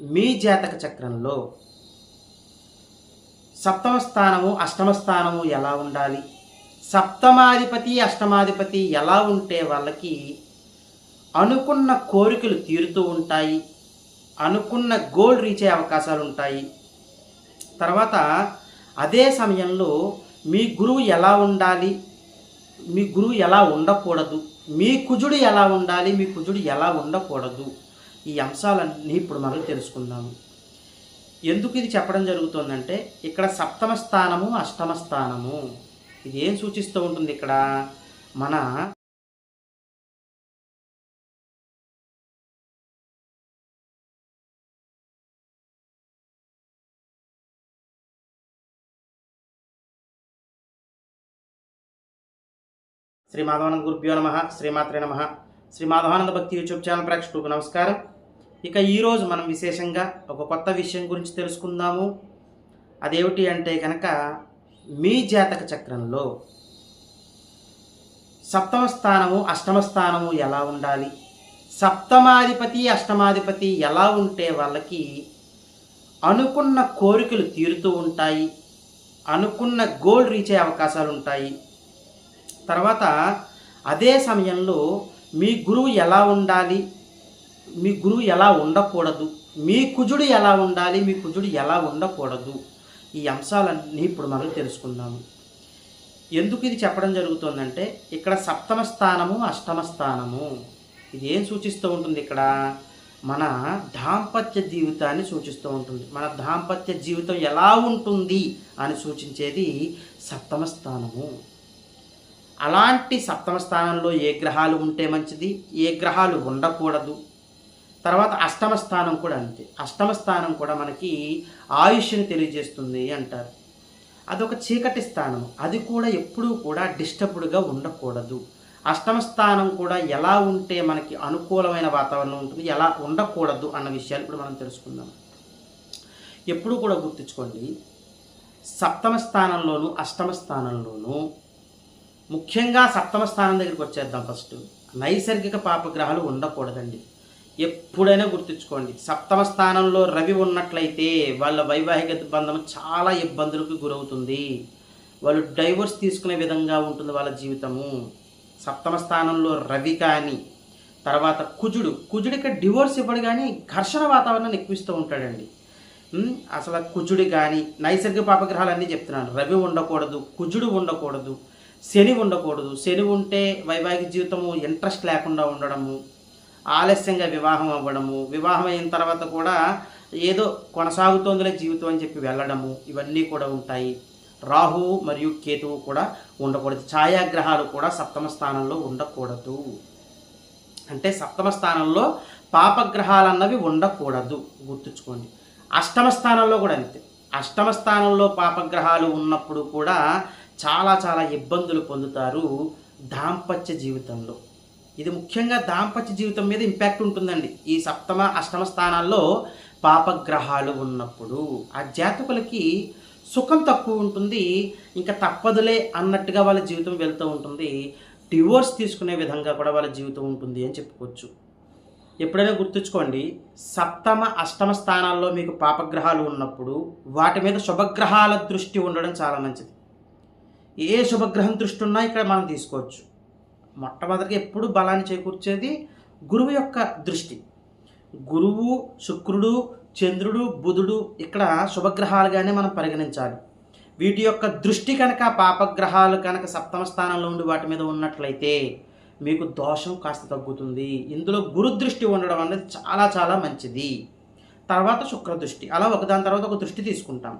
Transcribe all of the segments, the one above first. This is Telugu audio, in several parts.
మీ జాతక చక్రంలో సప్తమ స్థానము అష్టమ స్థానము ఎలా ఉండాలి? సప్తమాధిపతి అష్టమాధిపతి ఎలా ఉంటే వాళ్ళకి అనుకున్న కోరికలు తీరుతూ ఉంటాయి అనుకున్న గోల్ రీచ్ అయ్యే అవకాశాలు ఉంటాయి. తర్వాత అదే సమయంలో మీ గురువు ఎలా ఉండాలి? మీ గురువు ఎలా ఉండకూడదు? మీ కుజుడు ఎలా ఉండాలి? మీ కుజుడు ఎలా ఉండకూడదు? ఈ అంశాలన్నీ ఇప్పుడు మనం తెలుసుకుందాము. ఎందుకు ఇది చెప్పడం జరుగుతుందంటే ఇక్కడ సప్తమ స్థానము అష్టమ స్థానము. ఇది ఏం సూచిస్తూ ఉంటుంది ఇక్కడ? మన శ్రీ మాధవనం గురుభ్యో నమ శ్రీమాత్రే నమ. శ్రీ మాధవానంద భక్తి యూట్యూబ్ ఛానల్ ప్రేక్షకులకు నమస్కారం. ఇక ఈరోజు మనం విశేషంగా ఒక కొత్త విషయం గురించి తెలుసుకుందాము. అదేమిటి అంటే కనుక మీ జాతక చక్రంలో సప్తమ స్థానము అష్టమ స్థానము ఎలా ఉండాలి? సప్తమాధిపతి అష్టమాధిపతి ఎలా ఉంటే వాళ్ళకి అనుకున్న కోరికలు తీరుతూ ఉంటాయి అనుకున్న గోల్ రీచ్ అయ్యే అవకాశాలు ఉంటాయి. తర్వాత అదే సమయంలో మీ గురువు ఎలా ఉండాలి? మీ గురువు ఎలా ఉండకూడదు? మీ కుజుడు ఎలా ఉండాలి? మీ కుజుడు ఎలా ఉండకూడదు? ఈ అంశాలన్నీ ఇప్పుడు మనం తెలుసుకుందాము. ఎందుకు ఇది చెప్పడం జరుగుతుందంటే ఇక్కడ సప్తమ స్థానము అష్టమ స్థానము. ఇది ఏం సూచిస్తూ ఉంటుంది ఇక్కడ? మన దాంపత్య జీవితాన్ని సూచిస్తూ ఉంటుంది. మన దాంపత్య జీవితం ఎలా ఉంటుంది అని సూచించేది సప్తమ స్థానము. అలాంటి సప్తమ స్థానంలో ఏ గ్రహాలు ఉంటే మంచిది? ఏ గ్రహాలు ఉండకూడదు. తర్వాత అష్టమ స్థానం కూడా అంతే. అష్టమ స్థానం కూడా మనకి ఆయుష్ని తెలియజేస్తుంది అంటారు. అదొక చీకటి స్థానం. అది కూడా ఎప్పుడూ కూడా డిస్టర్బ్డ్గా ఉండకూడదు. అష్టమ స్థానం కూడా ఎలా ఉంటే మనకి అనుకూలమైన వాతావరణం ఉంటుంది ఎలా ఉండకూడదు అన్న విషయాలు ఇప్పుడు మనం తెలుసుకుందాం. ఎప్పుడూ కూడా గుర్తుంచుకోండి. సప్తమ స్థానంలోను అష్టమ స్థానంలోనూ ముఖ్యంగా సప్తమ స్థానం దగ్గరికి వచ్చేద్దాం ఫస్ట్. నైసర్గిక పాపగ్రహాలు ఉండకూడదండి. ఎప్పుడైనా గుర్తుంచుకోండి సప్తమ స్థానంలో రవి ఉన్నట్లయితే వాళ్ళ వైవాహిక బంధం చాలా ఇబ్బందులకు గురవుతుంది. వాళ్ళు డైవర్స్ తీసుకునే విధంగా ఉంటుంది వాళ్ళ జీవితము. సప్తమ స్థానంలో రవి కానీ తర్వాత కుజుడు. కుజుడికి డివోర్స్ ఇవ్వడు కానీ ఘర్షణ వాతావరణాన్ని ఎక్కువిస్తూ ఉంటాడండి. అసలు కుజుడు కానీ నైసర్గిక పాపగ్రహాలు అన్నీ చెప్తున్నాను. రవి ఉండకూడదు కుజుడు ఉండకూడదు. శని ఉండకూడదు. శని ఉంటే వైవాహిక జీవితము ఇంట్రెస్ట్ లేకుండా ఉండడము ఆలస్యంగా వివాహం అవ్వడము వివాహం అయిన తర్వాత కూడా ఏదో కొనసాగుతోందిలే జీవితం అని చెప్పి వెళ్ళడము ఇవన్నీ కూడా ఉంటాయి. రాహు మరియు కేతువు కూడా ఉండకూడదు. ఛాయాగ్రహాలు కూడా సప్తమ స్థానంలో ఉండకూడదు. అంటే సప్తమ స్థానంలో పాపగ్రహాలు అన్నవి ఉండకూడదు. గుర్తుంచుకోండి. అష్టమ స్థానంలో కూడా అంతే. అష్టమ స్థానంలో పాపగ్రహాలు ఉన్నప్పుడు కూడా చాలా చాలా ఇబ్బందులు పొందుతారు దాంపత్య జీవితంలో. ఇది ముఖ్యంగా దాంపత్య జీవితం మీద ఇంపాక్ట్ ఉంటుందండి. ఈ సప్తమ అష్టమ స్థానాల్లో పాపగ్రహాలు ఉన్నప్పుడు ఆ జాతకులకి సుఖం తక్కువ ఉంటుంది ఇంకా తప్పదులే అన్నట్టుగా వాళ్ళ జీవితం వెళ్తూ ఉంటుంది. డివోర్స్ తీసుకునే విధంగా కూడా వాళ్ళ జీవితం ఉంటుంది అని చెప్పుకోవచ్చు. ఎప్పుడైనా గుర్తుంచుకోండి సప్తమ అష్టమ స్థానాల్లో మీకు పాపగ్రహాలు ఉన్నప్పుడు వాటి మీద శుభగ్రహాల దృష్టి ఉండడం చాలా మంచిది. ఏ శుభగ్రహం దృష్టి ఉన్నా ఇక్కడ మనం తీసుకోవచ్చు. మొట్టమొదటిగా ఎప్పుడు బలాన్ని చేకూర్చేది గురువు యొక్క దృష్టి. గురువు శుక్రుడు చంద్రుడు బుధుడు ఇక్కడ శుభగ్రహాలుగానే మనం పరిగణించాలి. వీటి యొక్క దృష్టి కనుక పాపగ్రహాలు కనుక సప్తమ స్థానంలో ఉండి వాటి మీద ఉన్నట్లయితే మీకు దోషం కాస్త తగ్గుతుంది. ఇందులో గురు దృష్టి ఉండడం అనేది చాలా చాలా మంచిది. తర్వాత శుక్ర దృష్టి. అలా ఒకదాని తర్వాత ఒక దృష్టి తీసుకుంటాం.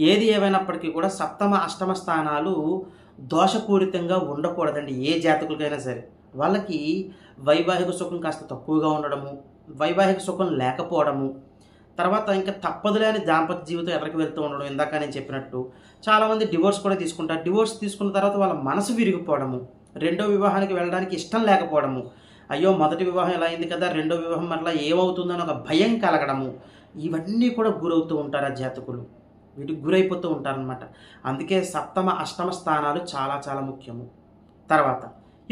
ఏది ఏమైనప్పటికీ కూడా సప్తమ అష్టమ స్థానాలు దోషపూరితంగా ఉండకూడదండి ఏ జాతకులకైనా సరే. వాళ్ళకి వైవాహిక సుఖం కాస్త తక్కువగా ఉండడము వైవాహిక సుఖం లేకపోవడము తర్వాత ఇంకా తప్పదులేని దాంపత్య జీవితం ఎక్కడికి వెళ్తూ ఉండడం ఇందాక నేను చెప్పినట్టు. చాలామంది డివోర్స్ కూడా తీసుకుంటారు. డివోర్స్ తీసుకున్న తర్వాత వాళ్ళ మనసు విరిగిపోవడము రెండో వివాహానికి వెళ్ళడానికి ఇష్టం లేకపోవడము. అయ్యో మొదటి వివాహం ఎలా అయింది కదా రెండో వివాహం మరలా ఏమవుతుందని ఒక భయం కలగడము. ఇవన్నీ కూడా గురవుతూ ఉంటారు ఆ జాతకులు. వీటికి గురైపోతూ ఉంటారనమాట అందుకే సప్తమ అష్టమ స్థానాలు చాలా చాలా ముఖ్యము. తర్వాత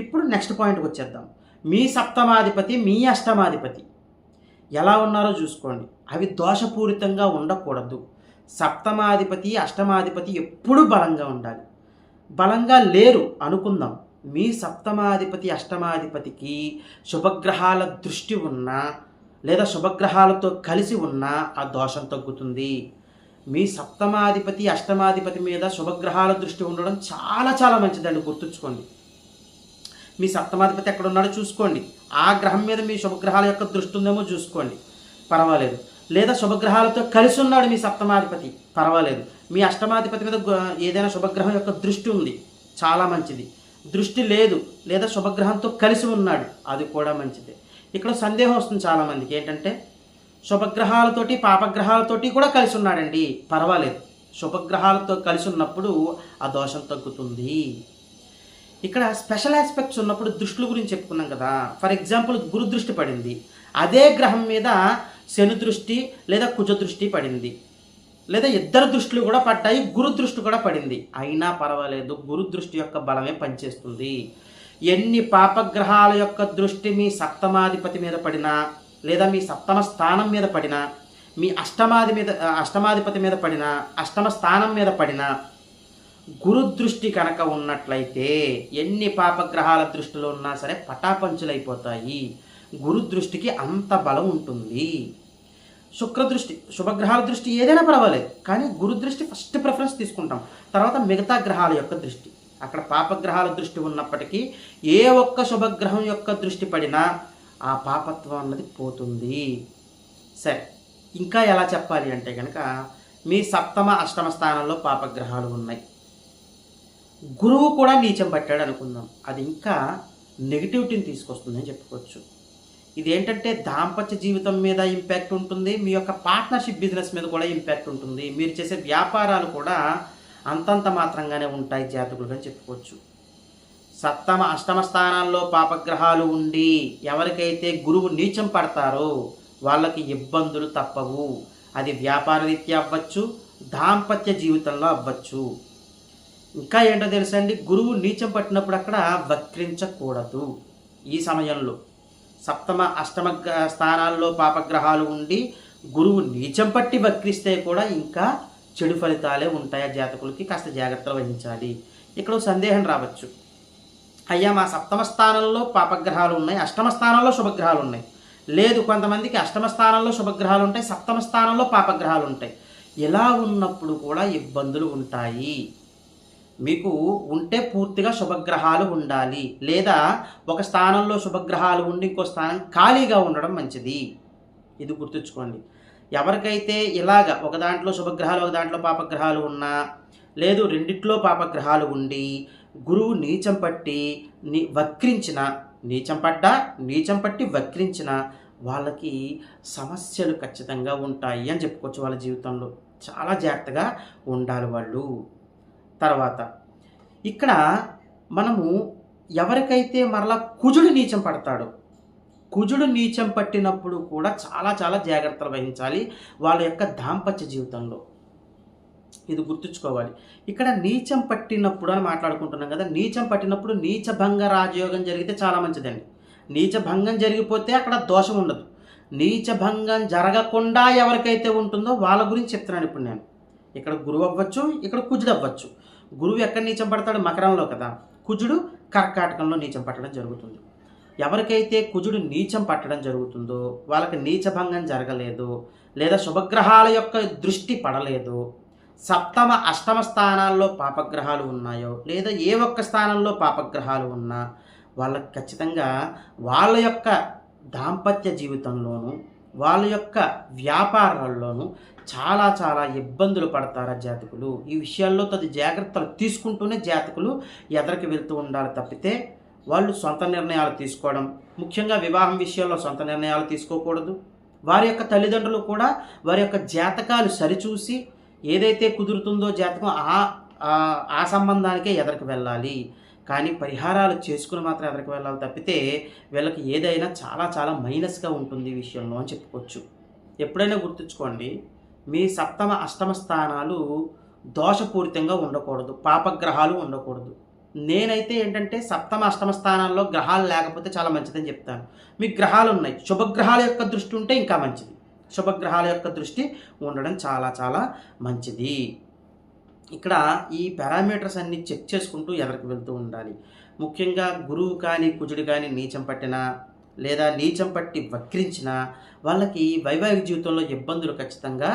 ఇప్పుడు నెక్స్ట్ పాయింట్కి వచ్చేద్దాం. మీ సప్తమాధిపతి మీ అష్టమాధిపతి ఎలా ఉన్నారో చూసుకోండి. అవి దోషపూరితంగా ఉండకూడదు. సప్తమాధిపతి అష్టమాధిపతి ఎప్పుడూ బలంగా ఉండాలి. బలంగా లేరు అనుకుందాం. మీ సప్తమాధిపతి అష్టమాధిపతికి శుభగ్రహాల దృష్టి ఉన్నా లేదా శుభగ్రహాలతో కలిసి ఉన్నా ఆ దోషం తగ్గుతుంది. మీ సప్తమాధిపతి అష్టమాధిపతి మీద శుభగ్రహాల దృష్టి ఉండడం చాలా చాలా మంచిదండి. గుర్తుంచుకోండి. మీ సప్తమాధిపతి ఎక్కడ ఉన్నాడో చూసుకోండి. ఆ గ్రహం మీద మీ శుభగ్రహాల యొక్క దృష్టి ఉందేమో చూసుకోండి. పర్వాలేదు. లేదా శుభగ్రహాలతో కలిసి ఉన్నాడు మీ సప్తమాధిపతి. పర్వాలేదు. మీ అష్టమాధిపతి మీద ఏదైనా శుభగ్రహం యొక్క దృష్టి ఉంది. చాలా మంచిది. దృష్టి లేదు. లేదా శుభగ్రహంతో కలిసి ఉన్నాడు. అది కూడా మంచిది. ఇక్కడ సందేహం వస్తుంది చాలామందికి. ఏంటంటే శుభగ్రహాలతోటి పాపగ్రహాలతోటి కూడా కలిసి ఉన్నాడండి. పర్వాలేదు. శుభగ్రహాలతో కలిసి ఉన్నప్పుడు ఆ దోషం తగ్గుతుంది. ఇక్కడ స్పెషల్ ఆస్పెక్ట్స్ ఉన్నప్పుడు దృష్టిల గురించి చెప్పుకున్నాం కదా. ఫర్ ఎగ్జాంపుల్ గురు దృష్టి పడింది. అదే గ్రహం మీద శని దృష్టి లేదా కుజ దృష్టి పడింది. లేదా ఇద్దరు దృష్టిలు కూడా పడ్డాయి గురు దృష్టి కూడా పడింది. అయినా పర్వాలేదు గురు దృష్టి యొక్క బలమే పనిచేస్తుంది. ఎన్ని పాపగ్రహాల యొక్క దృష్టి మీ సప్తమాధిపతి మీద పడినా లేదా మీ సప్తమ స్థానం మీద పడినా మీ అష్టమాది మీద అష్టమాధిపతి మీద పడినా అష్టమ స్థానం మీద పడినా గురుదృష్టి కనుక ఉన్నట్లయితే ఎన్ని పాపగ్రహాల దృష్టిలో ఉన్నా సరే పటాపంచులైపోతాయి. గురు దృష్టికి అంత బలం ఉంటుంది. శుక్రదృష్టి శుభగ్రహాల దృష్టి ఏదైనా పర్వాలేదు కానీ గురు దృష్టి ఫస్ట్ ప్రిఫరెన్స్ తీసుకుంటాం. తర్వాత మిగతా గ్రహాల యొక్క దృష్టి. అక్కడ పాపగ్రహాల దృష్టి ఉన్నప్పటికీ ఏ ఒక్క శుభగ్రహం యొక్క దృష్టి పడినా ఆ పాపత్వం అన్నది పోతుంది. సరే ఇంకా ఎలా చెప్పాలి అంటే కనుక మీ సప్తమ అష్టమ స్థానంలో పాపగ్రహాలు ఉన్నాయి. గురువు కూడా నీచం పట్టాడు అనుకుందాం. అది ఇంకా నెగిటివిటీని తీసుకొస్తుందని చెప్పుకోవచ్చు. ఇది ఏంటంటే దాంపత్య జీవితం మీద ఇంపాక్ట్ ఉంటుంది మీ యొక్క పార్ట్నర్షిప్ బిజినెస్ మీద కూడా ఇంపాక్ట్ ఉంటుంది. మీరు చేసే వ్యాపారాలు కూడా అంతంత మాత్రంగానే ఉంటాయి జాతకులుగా చెప్పుకోవచ్చు. సప్తమ అష్టమ స్థానాల్లో పాపగ్రహాలు ఉండి ఎవరికైతే గురువు నీచం పడతారో వాళ్ళకి ఇబ్బందులు తప్పవు. అది వ్యాపార రీత్యా అవ్వచ్చు దాంపత్య జీవితంలో అవ్వచ్చు. ఇంకా ఏంటో తెలుసండి? గురువు నీచం పట్టినప్పుడు అక్కడ వక్రించకూడదు. ఈ సమయంలో సప్తమ అష్టమ స్థానాల్లో పాపగ్రహాలు ఉండి గురువు నీచం పట్టి వక్రిస్తే కూడా ఇంకా చెడు ఫలితాలే ఉంటాయి ఆ జాతకులకి? కాస్త జాగ్రత్తలు వహించాలి. ఇక్కడ సందేహం రావచ్చు. అయ్యా మా సప్తమ స్థానంలో పాపగ్రహాలు ఉన్నాయి అష్టమ స్థానంలో శుభగ్రహాలు ఉన్నాయి. లేదు కొంతమందికి అష్టమ స్థానంలో శుభగ్రహాలు ఉంటాయి సప్తమ స్థానంలో పాపగ్రహాలు ఉంటాయి. ఇలా ఉన్నప్పుడు కూడా ఇబ్బందులు ఉంటాయి. మీకు ఉంటే పూర్తిగా శుభగ్రహాలు ఉండాలి. లేదా ఒక స్థానంలో శుభగ్రహాలు ఉండి ఇంకో స్థానం ఖాళీగా ఉండడం మంచిది. ఇది గుర్తుంచుకోండి. ఎవరికైతే ఇలాగ ఒక దాంట్లో శుభగ్రహాలు ఒక దాంట్లో పాపగ్రహాలు ఉన్నా లేదు రెండిట్లో పాపగ్రహాలు ఉండి గురువు నీచం పట్టి నీ వక్రించిన నీచం పడ్డా నీచం పట్టి వక్రించిన వాళ్ళకి సమస్యలు ఖచ్చితంగా ఉంటాయి అని చెప్పుకోవచ్చు వాళ్ళ జీవితంలో. చాలా జాగ్రత్తగా ఉండాలి వాళ్ళు. తర్వాత ఇక్కడ మనము ఎవరికైతే మరలా కుజుడు నీచం పడతాడో కుజుడు నీచం పట్టినప్పుడు కూడా చాలా చాలా జాగ్రత్తలు వహించాలి వాళ్ళ యొక్క దాంపత్య జీవితంలో. ఇది గుర్తుంచుకోవాలి. ఇక్కడ నీచం పట్టినప్పుడు అని మాట్లాడుకుంటున్నాం కదా నీచం పట్టినప్పుడు నీచభంగ రాజయోగం జరిగితే చాలా మంచిదండి. నీచభంగం జరిగిపోతే అక్కడ దోషం ఉండదు. నీచభంగం జరగకుండా ఎవరికైతే ఉంటుందో వాళ్ళ గురించి చెప్తున్నాను ఇప్పుడు నేను. ఇక్కడ గురువు అవ్వచ్చు ఇక్కడ కుజుడు అవ్వచ్చు. గురువు ఎక్కడ నీచం పడతాడు? మకరంలో కదా. కుజుడు కర్కాటకంలో నీచం పట్టడం జరుగుతుంది. ఎవరికైతే కుజుడు నీచం పట్టడం జరుగుతుందో వాళ్ళకి నీచభంగం జరగలేదు లేదా శుభగ్రహాల యొక్క దృష్టి పడలేదు సప్తమ అష్టమ స్థానాల్లో పాపగ్రహాలు ఉన్నాయో లేదా ఏ ఒక్క స్థానంలో పాపగ్రహాలు ఉన్నా వాళ్ళకి ఖచ్చితంగా వాళ్ళ యొక్క దాంపత్య జీవితంలోనూ వాళ్ళ యొక్క వ్యాపారాల్లోనూ చాలా చాలా ఇబ్బందులు పడతారు ఆ జాతకులు. ఈ విషయాల్లో తది జాగ్రత్తలు తీసుకుంటూనే జాతకులు ఎదరికి వెళ్తూ ఉండాలి తప్పితే వాళ్ళు సొంత నిర్ణయాలు తీసుకోవడం ముఖ్యంగా వివాహం విషయంలో సొంత నిర్ణయాలు తీసుకోకూడదు. వారి యొక్క తల్లిదండ్రులు కూడా వారి యొక్క జాతకాలు సరిచూసి ఏదైతే కుదురుతుందో జాతకం ఆ ఆ- సంబంధానికే ఎదరికి వెళ్ళాలి. కానీ పరిహారాలు చేసుకుని మాత్రం ఎదరికి వెళ్ళాలి తప్పితే వీళ్ళకి ఏదైనా చాలా చాలా మైనస్గా ఉంటుంది ఈ విషయంలో అని చెప్పుకోవచ్చు. ఎప్పుడైనా గుర్తుంచుకోండి మీ సప్తమ అష్టమ స్థానాలు దోషపూరితంగా ఉండకూడదు పాపగ్రహాలు ఉండకూడదు. నేనైతే ఏంటంటే సప్తమ అష్టమ స్థానాల్లో గ్రహాలు లేకపోతే చాలా మంచిదని చెప్తాను. మీకు గ్రహాలు ఉన్నాయి శుభగ్రహాల యొక్క దృష్టి ఉంటే ఇంకా మంచిది. శుభగ్రహాల యొక్క దృష్టి ఉండడం చాలా చాలా మంచిది. ఇక్కడ ఈ పారామీటర్స్ అన్ని చెక్ చేసుకుంటూ ఎవరికి వెళ్తూ ఉండాలి. ముఖ్యంగా గురువు కానీ కుజుడు కానీ నీచం పట్టినా లేదా నీచం పట్టి వక్రించిన వాళ్ళకి వైవాహిక జీవితంలో ఇబ్బందులు ఖచ్చితంగా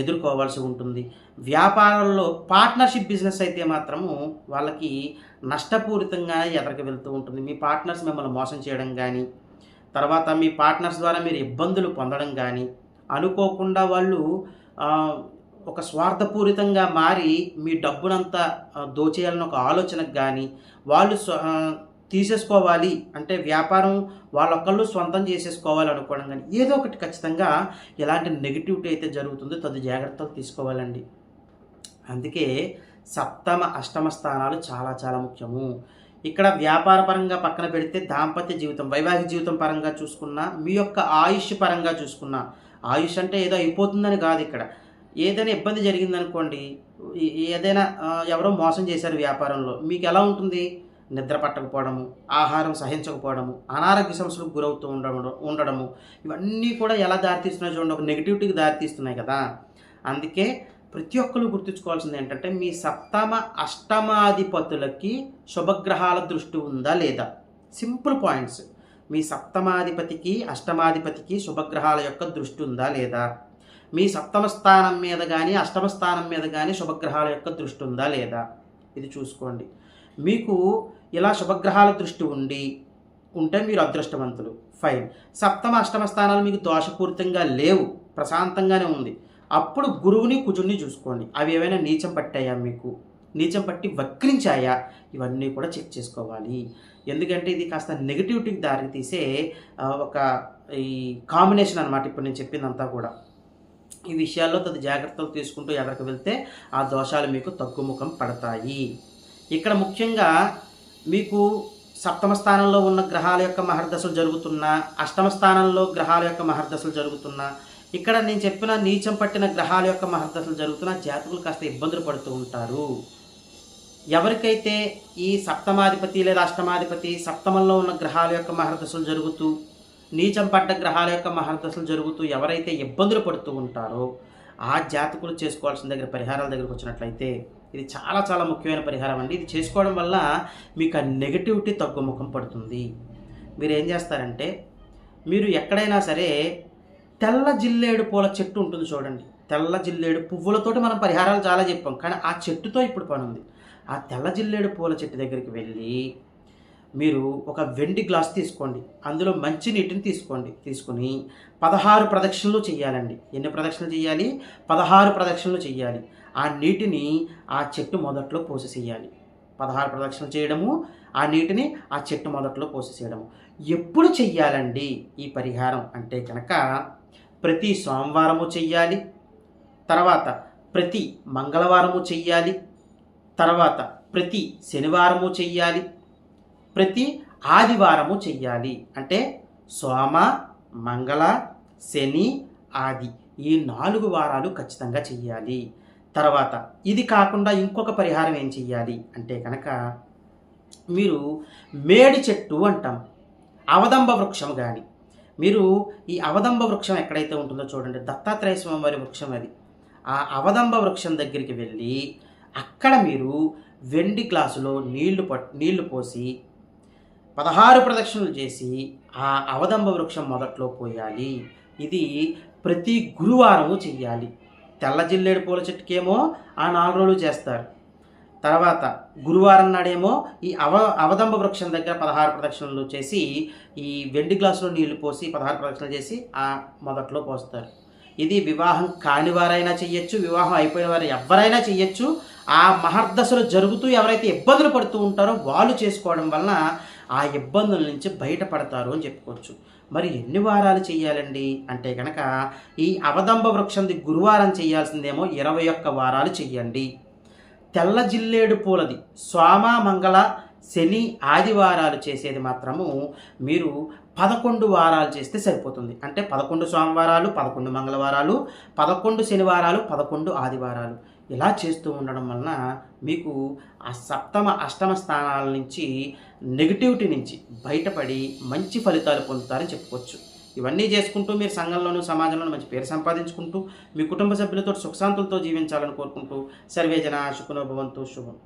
ఎదుర్కోవాల్సి ఉంటుంది. వ్యాపారంలో పార్ట్నర్షిప్ బిజినెస్ అయితే మాత్రము వాళ్ళకి నష్టపూరితంగా ఎదరికి వెళ్తూ ఉంటుంది. మీ పార్ట్నర్స్ మిమ్మల్ని మోసం చేయడం కానీ తర్వాత మీ పార్ట్నర్స్ ద్వారా మీరు ఇబ్బందులు పొందడం కానీ అనుకోకుండా వాళ్ళు ఒక స్వార్థపూరితంగా మారి మీ డబ్బునంతా దోచేయాలని ఒక ఆలోచనకు కానీ వాళ్ళు తీసేసుకోవాలి. అంటే వ్యాపారం వాళ్ళొక్కళ్ళు సొంతం చేసేసుకోవాలి అనుకోవడం కానీ ఏదో ఒకటి ఖచ్చితంగా ఎలాంటి నెగిటివిటీ అయితే జరుగుతుందో తదు జాగ్రత్తలు తీసుకోవాలండి. అందుకే సప్తమ అష్టమ స్థానాలు చాలా చాలా ముఖ్యము. ఇక్కడ వ్యాపార పరంగా పక్కన పెడితే దాంపత్య జీవితం వైవాహిక జీవితం పరంగా చూసుకున్నా మీ యొక్క ఆయుష్ పరంగా చూసుకున్నా ఆయుష్ అంటే ఏదో అయిపోతుందని కాదు ఇక్కడ. ఏదైనా ఇబ్బంది జరిగిందనుకోండి ఏదైనా ఎవరో మోసం చేశారు వ్యాపారంలో మీకు ఎలా ఉంటుంది? నిద్ర పట్టకపోవడము ఆహారం సహించకపోవడము అనారోగ్య సమస్యలకు గురవుతూ ఉండడం ఉండడము ఇవన్నీ కూడా ఎలా దారితీస్తున్నాయి చూడండి. ఒక నెగిటివిటీకి దారితీస్తున్నాయి కదా. అందుకే ప్రతి ఒక్కరు గుర్తుంచుకోవాల్సింది ఏంటంటే మీ సప్తమ అష్టమాధిపతులకి శుభగ్రహాల దృష్టి ఉందా లేదా? Simple points. మీ సప్తమాధిపతికి అష్టమాధిపతికి శుభగ్రహాల యొక్క దృష్టి ఉందా లేదా? మీ సప్తమ స్థానం మీద కానీ అష్టమ స్థానం మీద కానీ శుభగ్రహాల యొక్క దృష్టి ఉందా లేదా? ఇది చూసుకోండి. మీకు ఇలా శుభగ్రహాల దృష్టి ఉండి ఉంటే మీరు అదృష్టవంతులు. ఫైన్ సప్తమ అష్టమ స్థానాలు మీకు దోషపూరితంగా లేవు. ప్రశాంతంగానే ఉంది. అప్పుడు గురువుని కుజుడిని చూసుకోండి. అవి ఏమైనా నీచం పట్టాయా మీకు? నీచం పట్టి వక్రించాయా? ఇవన్నీ కూడా చెక్ చేసుకోవాలి. ఎందుకంటే ఇది కాస్త నెగిటివిటీకి దారి తీసే ఒక ఈ కాంబినేషన్ అనమాట ఇప్పుడు నేను చెప్పిందంతా కూడా. ఈ విషయాల్లో తది జాగ్రత్తలు తీసుకుంటూ ఎక్కడికి వెళ్తే ఆ దోషాలు మీకు తగ్గుముఖం పడతాయి. ఇక్కడ ముఖ్యంగా మీకు సప్తమ స్థానంలో ఉన్న గ్రహాల యొక్క మహర్దశలు జరుగుతున్నా అష్టమ స్థానంలో గ్రహాల యొక్క మహర్దశలు జరుగుతున్నా ఇక్కడ నేను చెప్పిన నీచం పట్టిన గ్రహాల యొక్క మహర్దశలు జరుగుతున్నా జాతకులు కాస్త ఇబ్బందులు పడుతూ ఉంటారు. ఎవరికైతే ఈ సప్తమాధిపతి లేదా అష్టమాధిపతి సప్తమంలో ఉన్న గ్రహాల యొక్క మహర్దశలు జరుగుతూ నీచం పడ్డ గ్రహాల యొక్క మహర్దశలు జరుగుతూ ఎవరైతే ఇబ్బందులు పడుతూ ఉంటారో ఆ జాతకులు చేసుకోవాల్సిన దగ్గర పరిహారాల దగ్గరకు వచ్చినట్లయితే ఇది చాలా చాలా ముఖ్యమైన పరిహారం అండి. ఇది చేసుకోవడం వల్ల మీకు ఆ నెగటివిటీ తగ్గుముఖం పడుతుంది. మీరు ఏం చేస్తారంటే మీరు ఎక్కడైనా సరే తెల్ల జిల్లేడు పూల చెట్టు ఉంటుంది చూడండి. తెల్ల జిల్లేడు పువ్వులతోటి మనం పరిహారాలు చాలా చెప్పాం. కానీ ఆ చెట్టుతో ఇప్పుడు పని ఉంది ఆ తెల్ల జిల్లేడు పూల చెట్టు దగ్గరికి వెళ్ళి మీరు ఒక వెండి గ్లాస్ తీసుకోండి. అందులో మంచి నీటిని తీసుకోండి. తీసుకుని పదహారు ప్రదక్షిణలు చేయాలండి ఎన్ని ప్రదక్షిణలు చేయాలి పదహారు ప్రదక్షిణలు చేయాలి ఆ నీటిని ఆ చెట్టు మొదట్లో పోసేసేయాలి. పదహారు ప్రదక్షిణలు చేయడము ఆ నీటిని ఆ చెట్టు మొదట్లో పోసేసేయడము. ఎప్పుడు చెయ్యాలండి ఈ పరిహారం? అంటే కనుక ప్రతి సోమవారము చెయ్యాలి. తర్వాత ప్రతి మంగళవారము చెయ్యాలి. తర్వాత ప్రతి శనివారము చెయ్యాలి. ప్రతి ఆదివారము చెయ్యాలి. అంటే సోమ మంగళ శని ఆది ఈ నాలుగు వారాలు ఖచ్చితంగా చెయ్యాలి. తర్వాత ఇది కాకుండా ఇంకొక పరిహారం ఏం చెయ్యాలి? అంటే కనుక మీరు మేడి చెట్టు అంటాం. అవదంబ వృక్షం కానీ మీరు ఈ అవదంబ వృక్షం ఎక్కడైతే ఉంటుందో చూడండి. దత్తాత్రేయ స్వామివారి వృక్షం అది. ఆ అవదంబ వృక్షం దగ్గరికి వెళ్ళి అక్కడ మీరు వెండి గ్లాసులో నీళ్ళు పట్ నీళ్ళు పోసి పదహారు ప్రదక్షిణలు చేసి ఆ అవదంబ వృక్షం మొదట్లో పోయాలి. ఇది ప్రతి గురువారము చెయ్యాలి. తెల్ల జిల్లేడు పూల చెట్టుకేమో ఆ నాలుగు రోజులు చేస్తారు. తర్వాత గురువారం నాడేమో ఈ అవ అవదంబ వృక్షం దగ్గర పదహారు ప్రదక్షిణలు చేసి ఈ వెండి గ్లాసులో నీళ్ళు పోసి పదహారు ప్రదక్షిణలు చేసి ఆ మొదట్లో పోస్తారు. ఇది వివాహం కాని వారైనా చెయ్యొచ్చు వివాహం అయిపోయిన వారు ఎవరైనా చెయ్యొచ్చు. ఆ మహర్దశలు జరుగుతూ ఎవరైతే ఇబ్బందులు పడుతూ ఉంటారో వాళ్ళు చేసుకోవడం వలన ఆ ఇబ్బందుల నుంచి బయటపడతారు అని చెప్పుకోవచ్చు. మరి ఎన్ని వారాలు చేయాలండి అంటే కనుక ఈ అవదంబ వృక్షంది గురువారం చేయాల్సిందేమో ఇరవై ఒక్క వారాలు చెయ్యండి. తెల్ల జిల్లేడు పూలది సోమ మంగళ శని ఆదివారాలు చేసేది మాత్రము మీరు పదకొండు వారాలు చేస్తే సరిపోతుంది. అంటే పదకొండు సోమవారాలు పదకొండు మంగళవారాలు పదకొండు శనివారాలు పదకొండు ఆదివారాలు. ఇలా చేస్తూ ఉండడం వలన మీకు ఆ సప్తమ అష్టమ స్థానాల నుంచి నెగిటివిటీ నుంచి బయటపడి మంచి ఫలితాలు పొందుతారని చెప్పుకోవచ్చు. ఇవన్నీ చేసుకుంటూ మీరు సంఘంలోనూ సమాజంలోనూ మంచి పేరు సంపాదించుకుంటూ మీ కుటుంబ సభ్యులతో సుఖశాంతులతో జీవించాలని కోరుకుంటూ సర్వేజన శుకునోభవంతో శుభం.